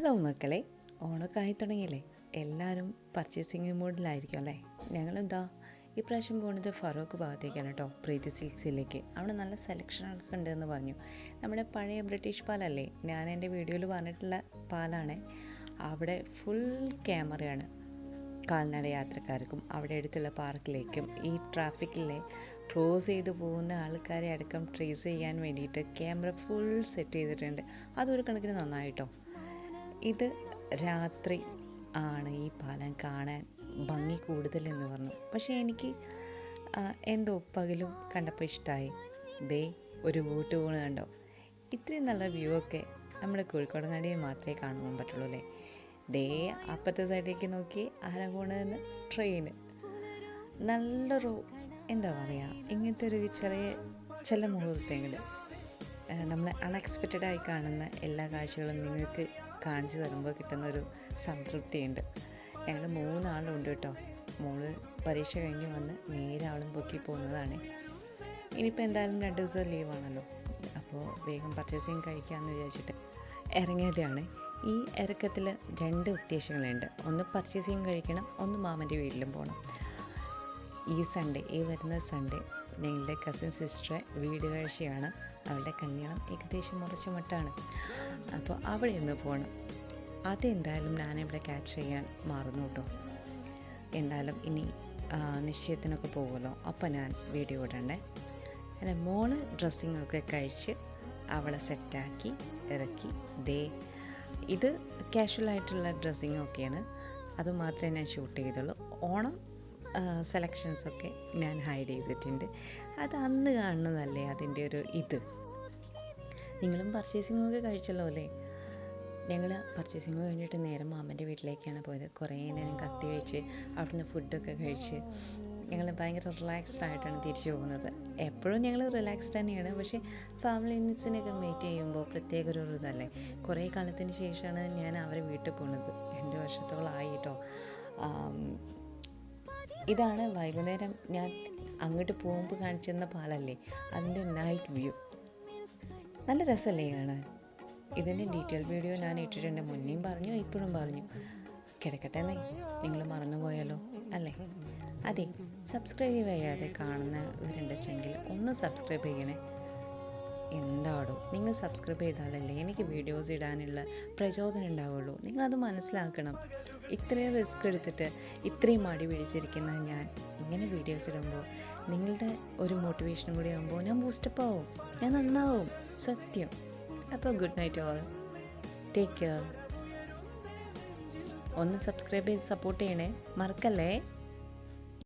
Hello മക്കളെ ഓണമൊക്കെ തുടങ്ങിയില്ലേ? എല്ലാവരും പർച്ചേസിങ് മൂഡിലായിരിക്കും അല്ലേ? ഞങ്ങളെന്താ ഇപ്രാവശ്യം പോകുന്നത് ഫറൂഖ് ഭാഗത്തേക്കാണ് കേട്ടോ പ്രീതി സിൽക്സിലേക്ക്. അവിടെ നല്ല സെലക്ഷനൊക്കെ ഉണ്ടെന്ന് പറഞ്ഞു. നമ്മുടെ പഴയ ബ്രിട്ടീഷ് പാലല്ലേ? ഞാൻ എന്റെ വീഡിയോയിൽ പറഞ്ഞിട്ടുള്ള പാലാണ്. അവിടെ ഫുൾ ക്യാമറയാണ് കാൽനട യാത്രക്കാർക്കും അവിടെ അടുത്തുള്ള പാർക്കിലേക്കും ഈ ട്രാഫിക്കിലെ ക്രോസ് ചെയ്ത് പോകുന്ന ആൾക്കാരെ അടക്കം ട്രേസ് ചെയ്യാൻ വേണ്ടിയിട്ട് ക്യാമറ ഫുൾ സെറ്റ് ചെയ്തിട്ടുണ്ട്. അതൊരു കണക്കിന് നന്നായിട്ടോ ഇത് രാത്രി ആണ് ഈ പാലം കാണാൻ ഭംഗി കൂടുതലെന്ന് പറഞ്ഞു. പക്ഷേ എനിക്ക് എന്തോ പകലും കണ്ടപ്പോൾ ഇഷ്ടമായി ദേ ഒരു ബോട്ട് പോണ് കണ്ടോ? ഇത്രയും നല്ല വ്യൂ ഒക്കെ നമ്മുടെ കോഴിക്കോട് നടിയിൽ മാത്രമേ കാണുവാൻ പറ്റുള്ളൂ അല്ലേ? ദേ അപ്പുറത്തെ സൈഡിലേക്ക് നോക്കി ആരാ പോണതെന്ന് ട്രെയിൻ നല്ലൊരു എന്താ പറയുക ഇങ്ങനത്തെ ഒരു ചെറിയ ചില മുഹൂർത്തങ്ങൾ നമ്മൾ അൺഎക്സ്പെക്റ്റഡായി കാണുന്ന എല്ലാ കാഴ്ചകളും നിങ്ങൾക്ക് കാണിച്ചു തരുമ്പോൾ കിട്ടുന്നൊരു സംതൃപ്തിയുണ്ട്. ഞങ്ങൾ മൂന്നാളുണ്ട് കേട്ടോ. മോൾ പരീക്ഷ കഴിഞ്ഞ് വന്ന് നേരെ ആളും പൊക്കി പോകുന്നതാണ്. ഇനിയിപ്പോൾ എന്തായാലും രണ്ട് ദിവസം ലീവാണല്ലോ അപ്പോൾ വേഗം പർച്ചേസിങ് കഴിക്കാമെന്ന് വിചാരിച്ചിട്ട് ഇറങ്ങിയതാണ്. ഈ ഇറക്കത്തിൽ രണ്ട് ഉദ്ദേശങ്ങളുണ്ട്. ഒന്ന് പർച്ചേസിങ് കഴിക്കണം ഒന്ന് മാമന്റെ വീട്ടിലും പോകണം ഈ സൺഡേ ഈ വരുന്ന സൺഡേ ഞങ്ങളുടെ കസിൻ സിസ്റ്ററെ വീട് കാഴ്ചയാണ്. അവളുടെ കല്യാണം ഏകദേശം മുറച്ച് മട്ടാണ്. അപ്പോൾ അവിടെ ഒന്ന് പോകണം അതെന്തായാലും ഞാനിവിടെ ക്യാപ്ചർ ചെയ്യാൻ മാറുന്നു കേട്ടോ എന്തായാലും ഇനി നിശ്ചയത്തിനൊക്കെ പോകുമല്ലോ. അപ്പോൾ ഞാൻ വീഡിയോ ഇടണ്ടേ. അല്ല മോൾ ഡ്രസ്സിങ്ങൊക്കെ കഴിച്ച് അവളെ സെറ്റാക്കി ഇറക്കി. ദേ ഇത് കാഷ്വൽ കാഷ്വലായിട്ടുള്ള ഡ്രസ്സിങ്ങൊക്കെയാണ് അതുമാത്രമേ ഞാൻ ഷൂട്ട് ചെയ്തുള്ളൂ. ഓണം സെലക്ഷൻസൊക്കെ ഞാൻ ഹൈഡ് ചെയ്തിട്ടുണ്ട്. അത് അന്ന് കാണുന്നതല്ലേ അതിന്റെ ഒരു ഇത്? നിങ്ങളും പർച്ചേസിംഗ് ഒക്കെ കഴിച്ചല്ലോ അല്ലേ? ഞങ്ങൾ പർച്ചേസിംഗ് കഴിഞ്ഞിട്ട് നേരെ മാമന്റെ വീട്ടിലേക്കാണ് പോയത്. കുറേ നേരം കത്തി വെച്ച് അവിടുന്ന് ഫുഡൊക്കെ കഴിച്ച്. ഞങ്ങൾ ഭയങ്കര റിലാക്സ്ഡ് ആയിട്ടാണ് തിരിച്ചു പോകുന്നത്. എപ്പോഴും ഞങ്ങൾ റിലാക്സ്ഡ് തന്നെയാണ്. പക്ഷേ ഫാമിലി ഫാമിലീസിനൊക്കെ മീറ്റ് ചെയ്യുമ്പോൾ പ്രത്യേക ഒരു ഇതല്ലേ കുറേ കാലത്തിന് ശേഷമാണ് ഞാൻ അവരെ വീട്ടിൽ പോകുന്നത്. രണ്ട് വർഷത്തോളമായി കേട്ടോ ആം, ഇതാണ് വൈകുന്നേരം ഞാൻ അങ്ങോട്ട് പോകുമ്പോൾ കാണിച്ചിരുന്ന പാലല്ലേ? അതിന്റെ നൈറ്റ് വ്യൂ നല്ല രസമല്ലേ കാണാൻ? ഇതിന്റെ ഡീറ്റെയിൽ വീഡിയോ ഞാൻ ഇട്ടിട്ടുണ്ട്. മുന്നേയും പറഞ്ഞു ഇപ്പോഴും പറഞ്ഞു. കിടക്കട്ടെ നിങ്ങൾ മറന്നുപോയാലോ? അല്ലേ? അതെ സബ്സ്ക്രൈബ് ചെയ്യാതെ കാണുന്നവരുണ്ടെച്ചെങ്കിൽ ഒന്ന് സബ്സ്ക്രൈബ് ചെയ്യണേ. എന്താടോ? നിങ്ങൾ സബ്സ്ക്രൈബ് ചെയ്താലല്ലേ എനിക്ക് വീഡിയോസ് ഇടാനുള്ള പ്രചോദനം ഉണ്ടാവുള്ളൂ. നിങ്ങളത് മനസ്സിലാക്കണം. ഇത്രയും റിസ്ക് എടുത്തിട്ട് ഇത്രയും മടി പിടിച്ചിരിക്കുന്ന ഞാൻ ഇങ്ങനെ വീഡിയോസ് ഇടുമ്പോൾ നിങ്ങളുടെ ഒരു മോട്ടിവേഷനും കൂടി ആകുമ്പോൾ ഞാൻ ബൂസ്റ്റപ്പ് ആവും. ഞാൻ നന്നാവും. സത്യം. അപ്പോൾ good night all take care ഒന്ന് സബ്സ്ക്രൈബ് ചെയ്ത് സപ്പോർട്ട് ചെയ്യണേ. മറക്കല്ലേ?